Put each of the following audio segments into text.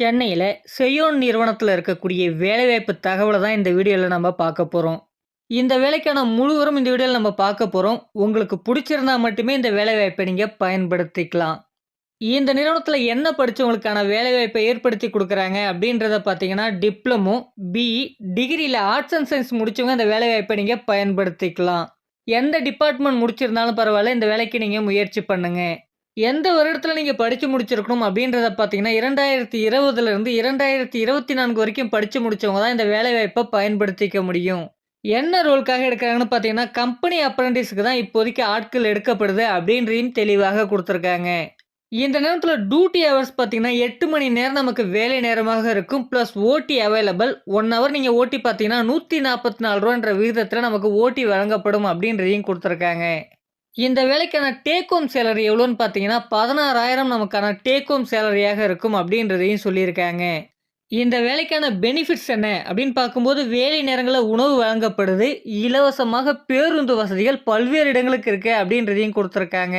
சென்னையில் செய்யோன் நிறுவனத்தில் இருக்கக்கூடிய வேலைவாய்ப்பு தகவலை தான் இந்த வீடியோவில் நம்ம பார்க்க போகிறோம் இந்த வேலைக்கான முழுவரும் இந்த வீடியோவில் நம்ம பார்க்க போகிறோம் உங்களுக்கு பிடிச்சிருந்தா மட்டுமே இந்த வேலைவாய்ப்பை நீங்கள் பயன்படுத்திக்கலாம். இந்த நிறுவனத்தில் என்ன படித்தவங்களுக்கான வேலைவாய்ப்பை ஏற்படுத்தி கொடுக்குறாங்க அப்படின்றத பார்த்தீங்கன்னா டிப்ளமோ பிஇ டிகிரியில் ஆர்ட்ஸ் அண்ட் சயின்ஸ் முடித்தவங்க இந்த வேலைவாய்ப்பை நீங்கள் பயன்படுத்திக்கலாம். எந்த டிபார்ட்மெண்ட் முடிச்சிருந்தாலும் பரவாயில்ல இந்த வேலைக்கு நீங்கள் முயற்சி பண்ணுங்கள் எந்த வருடத்தில் நீங்கள் படித்து முடிச்சிருக்கணும் அப்படின்றத பார்த்தீங்கன்னா இரண்டாயிரத்தி இருபதுலேருந்து இரண்டாயிரத்தி இருபத்தி நான்கு வரைக்கும் படித்து முடித்தவங்க தான் இந்த வேலைவாய்ப்பை பயன்படுத்திக்க முடியும். என்ன ரோலுக்காக எடுக்கிறாங்கன்னு பார்த்தீங்கன்னா கம்பெனி அப்ரண்டிஸ்க்கு தான் இப்போதைக்கு ஆட்கள் எடுக்கப்படுது அப்படின்றதையும் தெளிவாக கொடுத்துருக்காங்க. இந்த நேரத்தில் டியூட்டி ஹவர்ஸ் பார்த்தீங்கன்னா எட்டு மணி நேரம் நமக்கு வேலை நேரமாக இருக்கும். ப்ளஸ் ஓட்டி அவைலபிள் ஒன் ஹவர் நீங்கள் ஓட்டி பார்த்தீங்கன்னா நூற்றி நாற்பத்தி நாலு ரூபான்ற விகிதத்தில் நமக்கு ஓட்டி வழங்கப்படும் அப்படின்றதையும் கொடுத்துருக்காங்க. இந்த வேலைக்கான டேக் ஹோம் சேலரி எவ்வளோன்னு பார்த்தீங்கன்னா பதினாறாயிரம் நமக்கான டேக் ஹோம் சேலரியாக இருக்கும் அப்படின்றதையும் சொல்லியிருக்காங்க. இந்த வேலைக்கான பெனிஃபிட்ஸ் என்ன அப்படின்னு பார்க்கும்போது வேலை நேரங்களில் உணவு வழங்கப்படுது இலவசமாக பேருந்து வசதிகள் பல்வேறு இடங்களுக்கு இருக்குது அப்படின்றதையும் கொடுத்துருக்காங்க.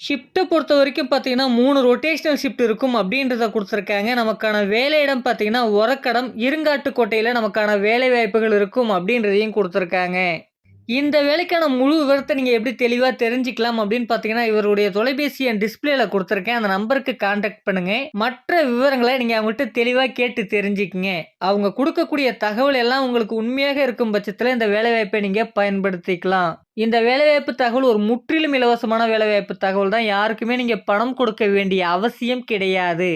ஷிஃப்ட்டை பொறுத்த வரைக்கும் பார்த்தீங்கன்னா மூணு ரொட்டேஷனல் ஷிஃப்ட் இருக்கும் அப்படின்றத கொடுத்துருக்காங்க. நமக்கான வேலையிடம் பார்த்தீங்கன்னா உரக்கடம் இருங்காட்டுக்கோட்டையில் நமக்கான வேலை வாய்ப்புகள் இருக்கும் அப்படின்றதையும் கொடுத்துருக்காங்க. இந்த வேலைக்கான முழு விவரத்தை நீங்கள் எப்படி தெளிவாக தெரிஞ்சுக்கலாம் அப்படின்னு பார்த்தீங்கன்னா இவருடைய தொலைபேசி என் டிஸ்பிளேல கொடுத்துருக்கேன். அந்த நம்பருக்கு காண்டாக்ட் பண்ணுங்க. மற்ற விவரங்களை நீங்கள் அவங்கள்ட்ட தெளிவாக கேட்டு தெரிஞ்சுக்குங்க. அவங்க கொடுக்கக்கூடிய தகவல் எல்லாம் உங்களுக்கு உண்மையாக இருக்கும் பட்சத்தில் இந்த வேலைவாய்ப்பை நீங்கள் பயன்படுத்திக்கலாம். இந்த வேலைவாய்ப்பு தகவல் ஒரு முற்றிலும் இலவசமான வேலைவாய்ப்பு தகவல் தான். யாருக்குமே நீங்கள் பணம் கொடுக்க வேண்டிய அவசியம் கிடையாது.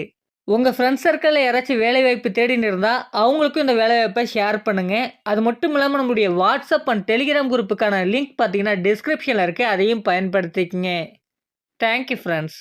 உங்கள் ஃப்ரெண்ட்ஸ் சர்க்கிளில் யாராச்சும் வேலைவாய்ப்பு தேடின்னு இருந்தால் அவங்களுக்கும் இந்த வேலைவாய்ப்பை ஷேர் பண்ணுங்கள் அது மட்டும் இல்லாமல் நம்மளுடைய வாட்ஸ்அப் அண்ட் டெலிகிராம் குரூப்புக்கான லிங்க் பார்த்தீங்கன்னா டிஸ்கிரிப்ஷனில் இருக்குது அதையும் பயன்படுத்திக்கங்க. Thank you friends